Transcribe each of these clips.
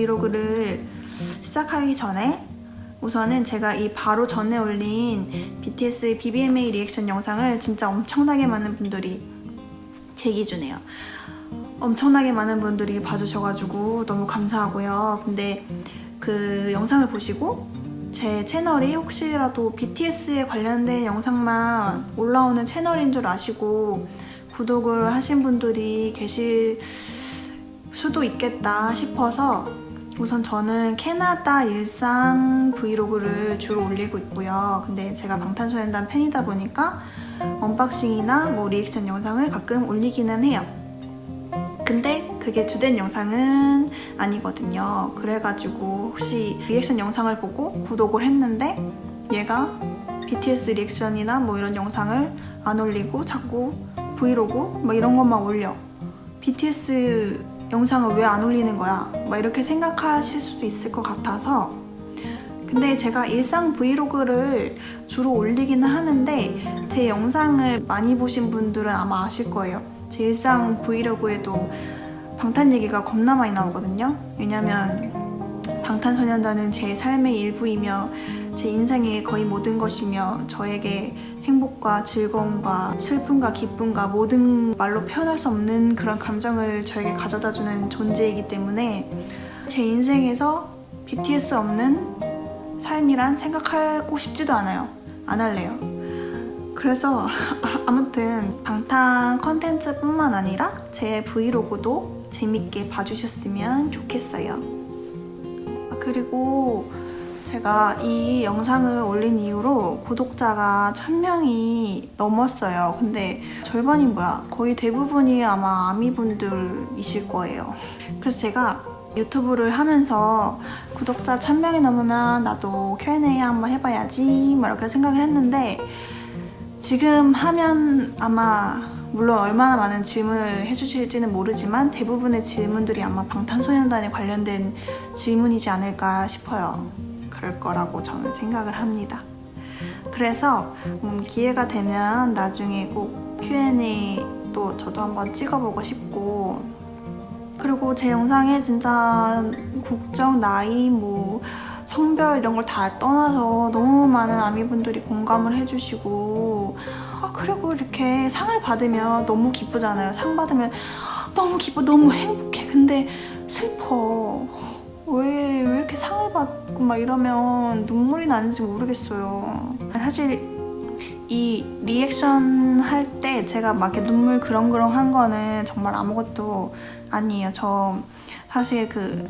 브이로그를 시작하기 전에 우선은 제가 이 바로 전에 올린 BTS BBMA 리액션 영상을 진짜 엄청나게 많은 분들이 제 기준에요. 엄청나게 많은 분들이 봐주셔가지고 너무 감사하고요. 근데 그 영상을 보시고 제 채널이 혹시라도 BTS에 관련된 영상만 올라오는 채널인 줄 아시고 구독을 하신 분들이 계실 수도 있겠다 싶어서 우선 저는 캐나다 일상 브이로그를 주로 올리고 있고요. 근데 제가 방탄소년단 팬이다 보니까 언박싱이나 뭐 리액션 영상을 가끔 올리기는 해요. 근데 그게 주된 영상은 아니거든요. 그래가지고 혹시 리액션 영상을 보고 구독을 했는데 얘가 BTS 리액션이나 뭐 이런 영상을 안 올리고 자꾸 브이로그 뭐 이런 것만 올려. BTS 영상을 왜 안 올리는 거야? 막 이렇게 생각하실 수도 있을 것 같아서 근데 제가 일상 브이로그를 주로 올리기는 하는데 제 영상을 많이 보신 분들은 아마 아실 거예요. 제 일상 브이로그에도 방탄 얘기가 겁나 많이 나오거든요. 왜냐면 방탄소년단은 제 삶의 일부이며 제 인생의 거의 모든 것이며 저에게 행복과 즐거움과 슬픔과 기쁨과 모든 말로 표현할 수 없는 그런 감정을 저에게 가져다 주는 존재이기 때문에 제 인생에서 BTS 없는 삶이란 생각하고 싶지도 않아요. 안 할래요. 그래서 아무튼 방탄 컨텐츠뿐만 아니라 제 브이로그도 재밌게 봐주셨으면 좋겠어요. 아, 그리고 제가 이 영상을 올린 이후로 구독자가 1000명이 넘었어요. 근데 절반이 뭐야? 거의 대부분이 아마 아미분들이실 거예요. 그래서 제가 유튜브를 하면서 구독자 1000명이 넘으면 나도 Q&A 한번 해봐야지 막 이렇게 생각을 했는데 지금 하면 아마 물론 얼마나 많은 질문을 해주실지는 모르지만 대부분의 질문들이 아마 방탄소년단에 관련된 질문이지 않을까 싶어요. 그럴 거라고 저는 생각을 합니다. 그래서 음, 기회가 되면 나중에 꼭 Q&A 또 저도 한번 찍어보고 싶고 그리고 제 영상에 진짜 국적, 나이, 뭐 성별 이런 걸 다 떠나서 너무 많은 아미분들이 공감을 해주시고 아 그리고 이렇게 상을 받으면 너무 기쁘잖아요. 상 받으면 너무 기뻐, 너무 행복해. 근데 슬퍼. 왜, 왜 이렇게 상을 받고 막 이러면 눈물이 나는지 모르겠어요. 사실 이 리액션 할 때 제가 막 이렇게 눈물 그렁그렁 한 거는 정말 아무것도 아니에요. 저 사실 그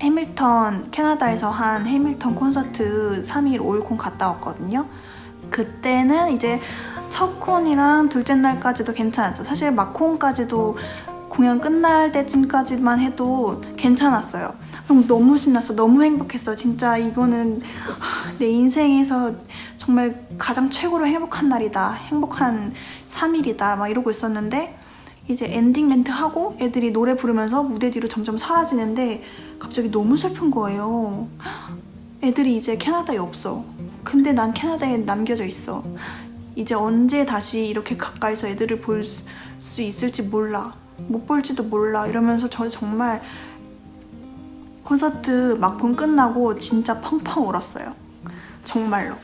해밀턴 캐나다에서 한 해밀턴 콘서트 3일 5일 콘 갔다 왔거든요. 그때는 이제 첫 콘이랑 둘째 날까지도 괜찮았어요. 사실 막콘까지도 공연 끝날 때쯤까지만 해도 괜찮았어요. 너무 신났어. 너무 행복했어. 진짜 이거는 하, 내 인생에서 정말 가장 최고로 행복한 날이다. 행복한 3일이다. 막 이러고 있었는데 이제 엔딩 멘트 하고 애들이 노래 부르면서 무대 뒤로 점점 사라지는데 갑자기 너무 슬픈 거예요. 애들이 이제 캐나다에 없어. 근데 난 캐나다에 남겨져 있어. 이제 언제 다시 이렇게 가까이서 애들을 볼 수 있을지 몰라. 못 볼지도 몰라. 이러면서 저 정말 콘서트 막콘 끝나고 진짜 펑펑 울었어요. 정말로.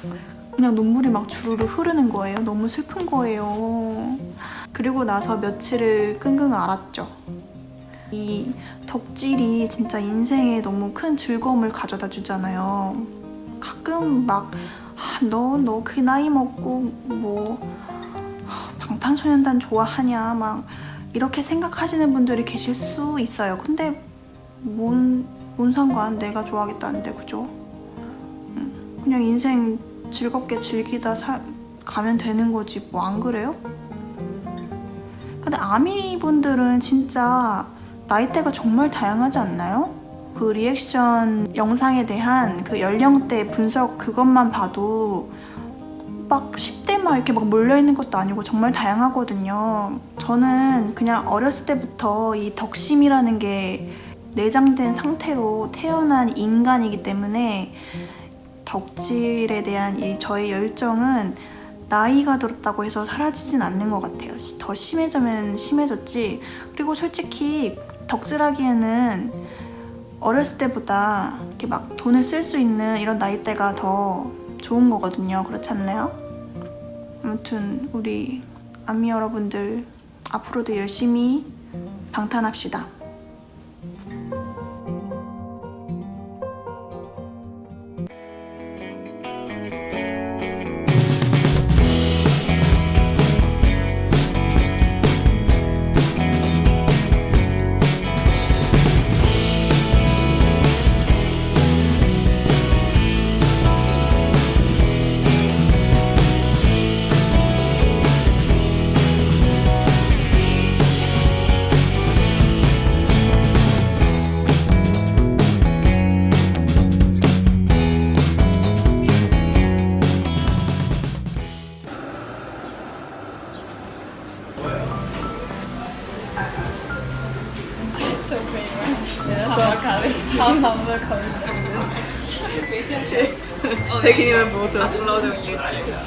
그냥 눈물이 막 주르르 흐르는 거예요. 너무 슬픈 거예요. 그리고 나서 며칠을 끙끙 앓았죠. 이 덕질이 진짜 인생에 너무 큰 즐거움을 가져다 주잖아요. 가끔 막, 너, 너 그 나이 먹고 뭐, 하, 방탄소년단 좋아하냐, 막, 이렇게 생각하시는 분들이 계실 수 있어요. 근데, 뭔, 뭔 상관, 내가 좋아하겠다는데, 그죠? 음, 그냥 인생 즐겁게 즐기다 사, 가면 되는 거지, 뭐, 안 그래요? 근데 아미분들은 진짜 나이대가 정말 다양하지 않나요? 그 리액션 영상에 대한 그 연령대 분석 그것만 봐도 막 10대 막 이렇게 막 몰려있는 것도 아니고 정말 다양하거든요. 저는 그냥 어렸을 때부터 이 덕심이라는 게 내장된 상태로 태어난 인간이기 때문에 덕질에 대한 이 저의 열정은 나이가 들었다고 해서 사라지진 않는 것 같아요. 시- 더 심해지면 심해졌지. 그리고 솔직히 덕질하기에는 어렸을 때보다 이렇게 막 돈을 쓸 수 있는 이런 나이대가 더 좋은 거거든요. 그렇지 않나요? 아무튼 우리 아미 여러분들 앞으로도 열심히 방탄합시다.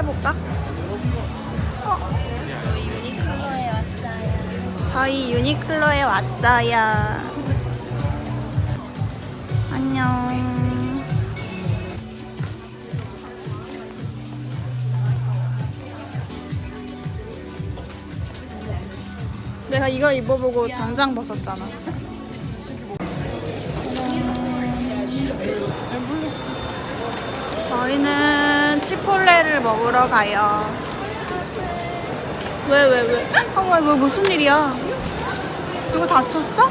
해볼까? 저희 유니클로에 왔어요. 저희 유니클로에 왔어요. 안녕. 내가 이거 입어보고 당장 벗었잖아. 저희는 치폴레를 먹으러 가요. 왜, 왜, 왜? 아, 왜, 왜, 무슨 일이야? 누구 다쳤어?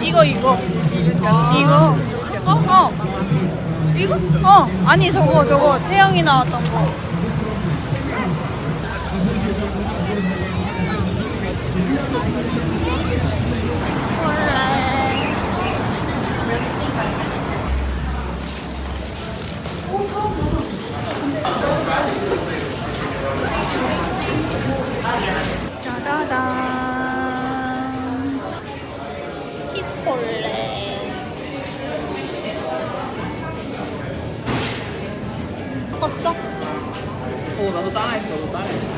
이거, 이거. 이거. 어. 이거? 어. 아니, 저거, 저거. 태영이 나왔던 거. 짜자잔. 치폴레. 껐어? 어 나도 따라했어. 나도 따라했어.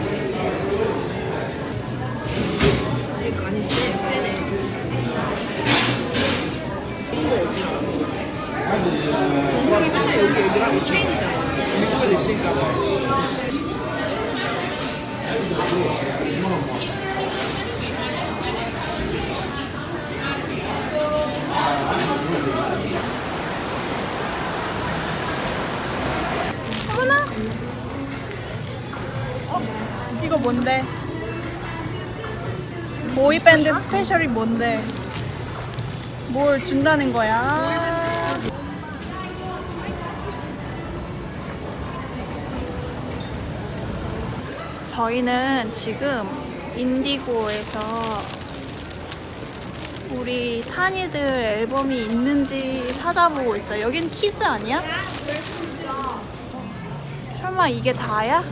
스페셜이 뭔데? 뭘 준다는 거야? 저희는 지금 인디고에서 우리 타니들 앨범이 있는지 찾아보고 있어요. 여긴 키즈 아니야? 설마 이게 다야?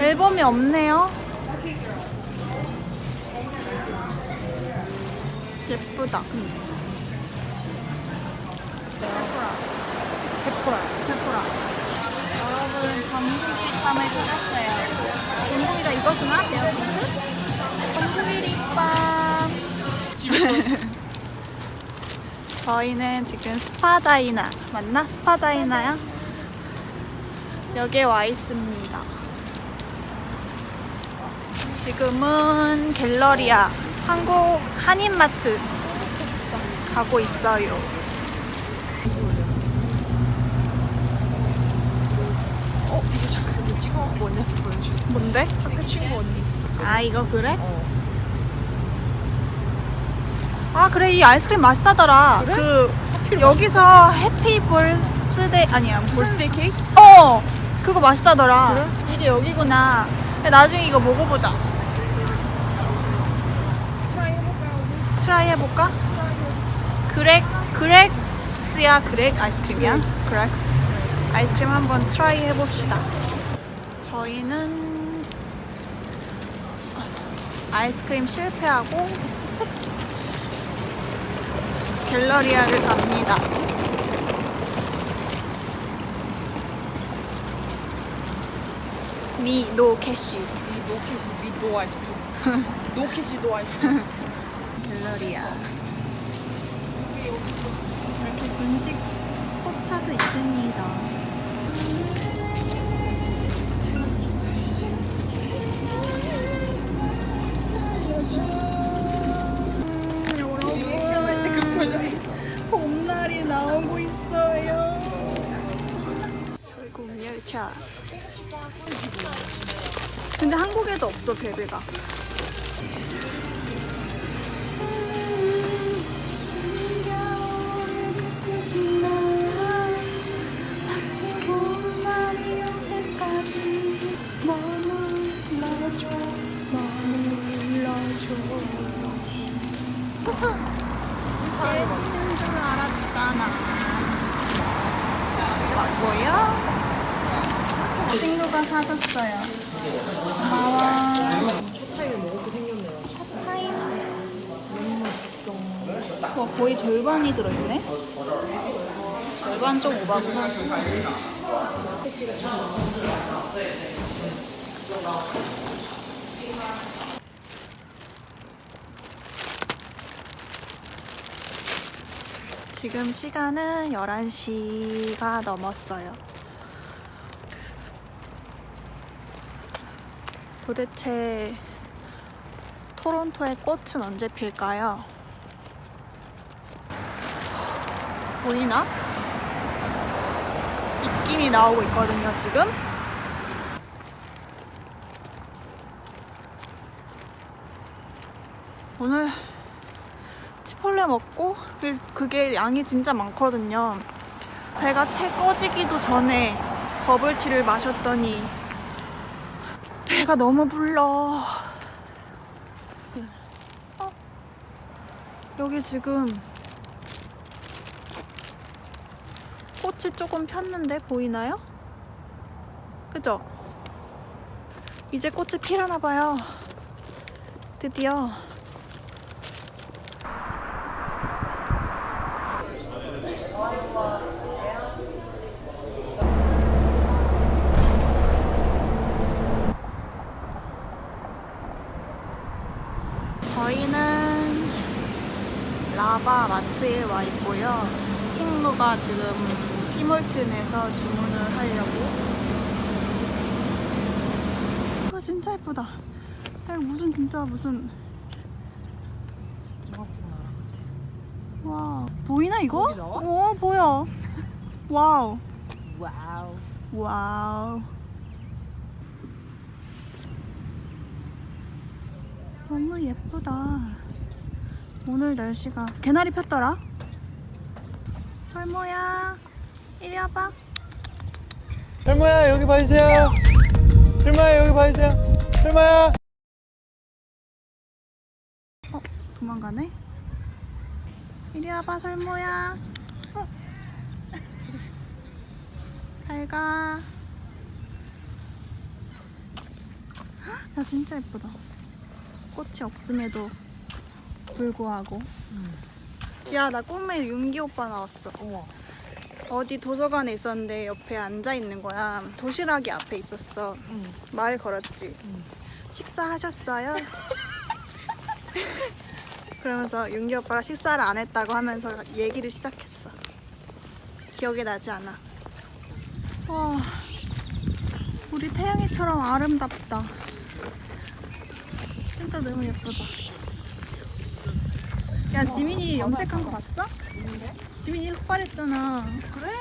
앨범이 없네요. 예쁘다. 세포라. 세포라. 여러분 전국이립밤을 찾았어요. 전국이가 이거 주나? 전국이립밤. 저희는 지금 스파다이나 맞나? 스파다이나야? 여기에 와 있습니다. 지금은 갤러리아 한국 한인마트 가고 있어요. 어 이거 잠깐 이거 찍어갖고 언니한테 보여줘. 뭔데? 학교 친구 언니. 아 이거 그래? 어. 아 그래 이 아이스크림 맛있다더라. 그래? 그 여기서 해피 벌스데이 아니야 무슨 볼스데이 케이크? 어 그거 맛있다더라. 이게 여기구나. 근데 나중에 이거 먹어보자. 트라이 해볼까? 그렉 그렉스야 그렉 아이스크림이야? 그렉 아이스크림 한번 트라이 해봅시다. 저희는 아이스크림 실패하고 갤러리아를 갑니다. 미, 노, 캐시. 이 노캐시 미노 아이스크림. 노캐시 노 아이스크림. 갤러리아. 분식 포차도 있습니다. 음, 여러분, 봄날이 나오고 있어요. 설국 열차. 근데 한국에도 없어 베베가. 줄 알았잖아. 뭐야? 친구가 사줬어요. 고마워. 타임을 먹을 게 생겼네요. 와, 거의 절반이 들어있네? 절반 좀 오바구나. 지금 시간은 11시가 넘었어요. 도대체 토론토의 꽃은 언제 필까요? 보이나? 입김이 나오고 있거든요, 지금. 오늘 치폴레 먹고 그게, 그게 양이 진짜 많거든요. 배가 채 꺼지기도 전에 버블티를 마셨더니 배가 너무 불러. 어? 여기 지금 꽃이 조금 폈는데 보이나요? 그죠? 이제 꽃이 피려나 봐요. 드디어. 저희는 라바 마트에 와 있고요. 친구가 지금 티몰튼에서 주문을 하려고. 아 진짜 예쁘다. 아, 이거 무슨 진짜 무슨 영화 속 나라 같아. 와 보이나 이거? 오 보여. 와우 와우. 와우. 너무 예쁘다. 오늘 날씨가 개나리 폈더라. 설모야, 이리 와봐. 설마야 여기 봐주세요. 설마야 여기 봐주세요. 설마야. 도망가네. 이리 와봐, 설모야. 어. 잘 가. 헉, 야 진짜 예쁘다. 꽃이 없음에도 불구하고. 야 나 꿈에 윤기 오빠 나왔어. 어머. 어디 도서관에 있었는데 옆에 앉아 있는 거야. 도시락이 앞에 있었어. 응. 말 걸었지. 응. 식사하셨어요? 그러면서 윤기 오빠가 식사를 안 했다고 하면서 얘기를 시작했어. 기억이 나지 않아. 와, 우리 태양이처럼 아름답다. 진짜 너무 예쁘다. 야, 지민이 염색한 거 봤어? 지민이 흑발했잖아. 그래?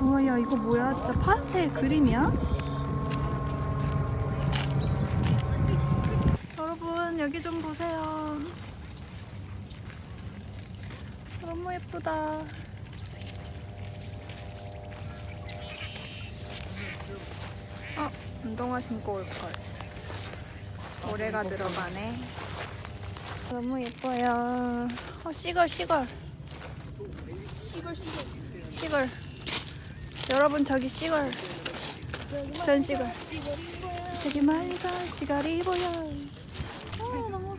우와, 야, 이거 뭐야? 진짜 파스텔 그림이야? 여러분 여기 좀 보세요. 너무 예쁘다. 운동화 신고 올 걸. 모래가 들어가네. 너무 예뻐요. 어, 시걸, 시걸. 시걸, 시걸. 시걸. 여러분, 저기 시걸. 전 시걸. 저기 멀리서 시걸이 보여. 어, 너무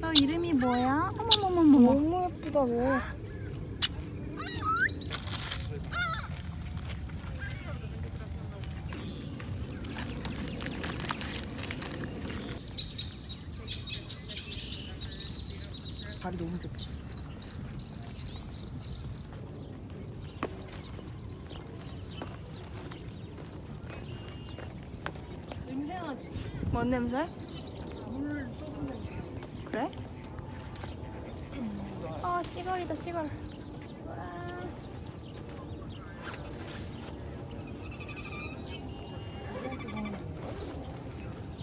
너 이름이 뭐야? 어머머머머. 너무 예쁘다, 너. 발이 너무 좁지. 냄새나지? 뭔 냄새? 물 쏟은 냄새. 그래? 아, 시걸이다, 시걸.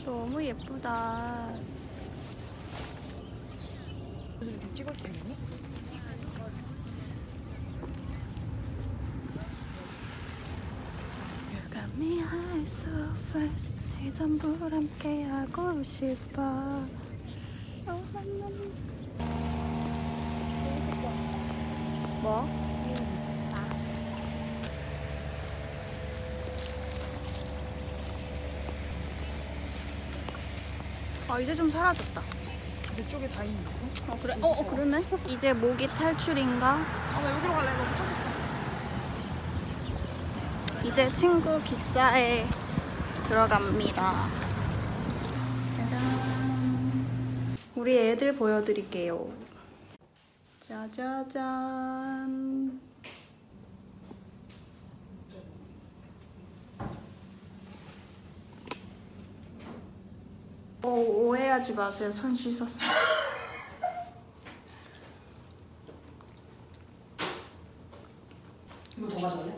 너무 예쁘다. 그래서 좀 찍을 때 있니? You high so fast. 내 전부 함께 하고 싶어. 어. 뭐? 아 이제 좀 사라졌다. 내 쪽에 다 있는 거? 어 그래? 어, 어 그러네. 이제 모기 탈출인가? 아, 나 여기로 갈래. 너무. 이제 친구 기사에 들어갑니다. 짜잔. 우리 애들 보여드릴게요. 짜자잔. 오, 어, 오해하지 마세요. 손 씻었어. 이거 더 가져갈래?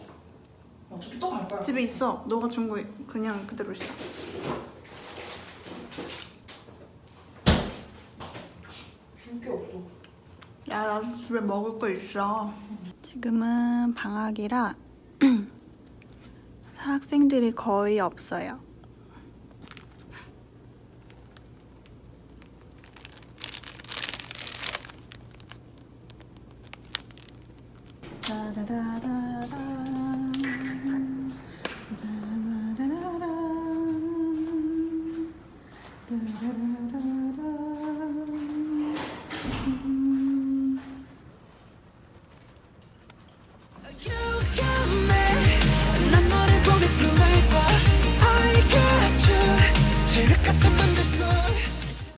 어차피 또 갈 거야. 집에 있어. 너가 준 거 그냥 그대로 있어. 줄 게 없어. 야, 나도 집에 먹을 거 있어. 지금은 방학이라 학생들이 거의 없어요. 다다다다다.